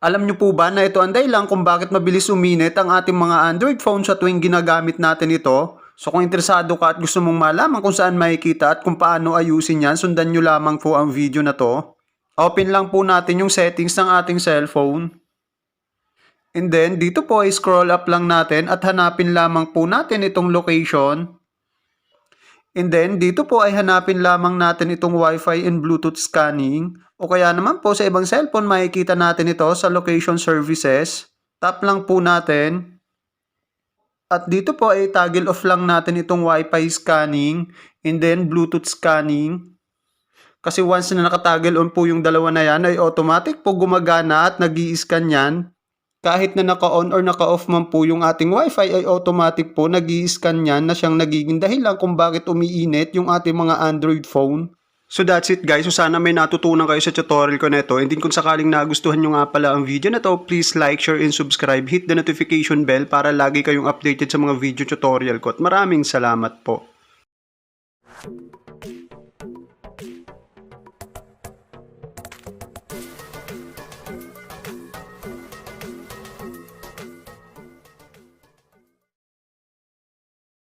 Alam nyo po ba na ito ang dahilan kung bakit mabilis uminit ang ating mga Android phone sa tuwing ginagamit natin ito? So kung interesado ka at gusto mong malaman kung saan makikita at kung paano ayusin yan, sundan nyo lamang po ang video na to. Open lang po natin yung settings ng ating cellphone. And then, dito po ay scroll up lang natin at hanapin lamang po natin itong location. And then, dito po ay hanapin lamang natin itong Wi-Fi and Bluetooth scanning. O kaya naman po sa ibang cellphone, makikita natin ito sa location services. Tap lang po natin. At dito po ay toggle off lang natin itong Wi-Fi scanning and then Bluetooth scanning. Kasi once na nakatoggle on po yung dalawa na yan, ay automatic po gumagana at nag scan yan. Kahit na naka-on or naka-off man po yung ating wifi ay automatic po nag scan yan na siyang nagiging dahilan kung bakit umiinit yung ating mga Android phone. So that's it guys. So sana may natutunan kayo sa tutorial ko na ito. And din kung sakaling nagustuhan nyo nga pala ang video na to, please like, share, and subscribe. Hit the notification bell para lagi kayong updated sa mga video tutorial ko. At maraming salamat po.